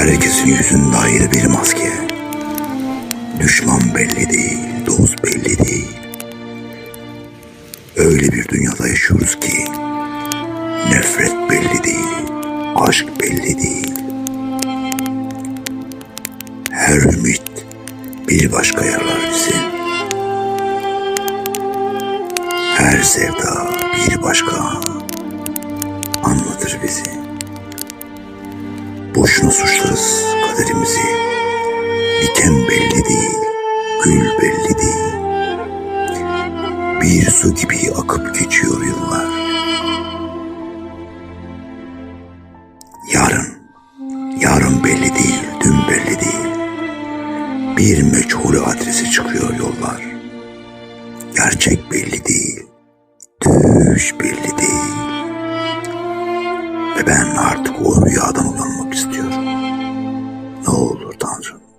Herkesin yüzünde ayrı bir maske. Düşman belli değil, dost belli değil. Öyle bir dünyada yaşıyoruz ki nefret belli değil, aşk belli değil. Her ümit bir başka yaralar bizi. Her sevda bir başka anlatır bizi. Boşuna suçlarız kaderimizi. Diken belli değil, gül belli değil. Bir su gibi akıp geçiyor yıllar. Yarın, yarın belli değil, dün belli değil. Bir meçhul adresi çıkıyor yollar. Gerçek belli değil, düş belli değil. Ve ben artık o uyanmak Tanrım.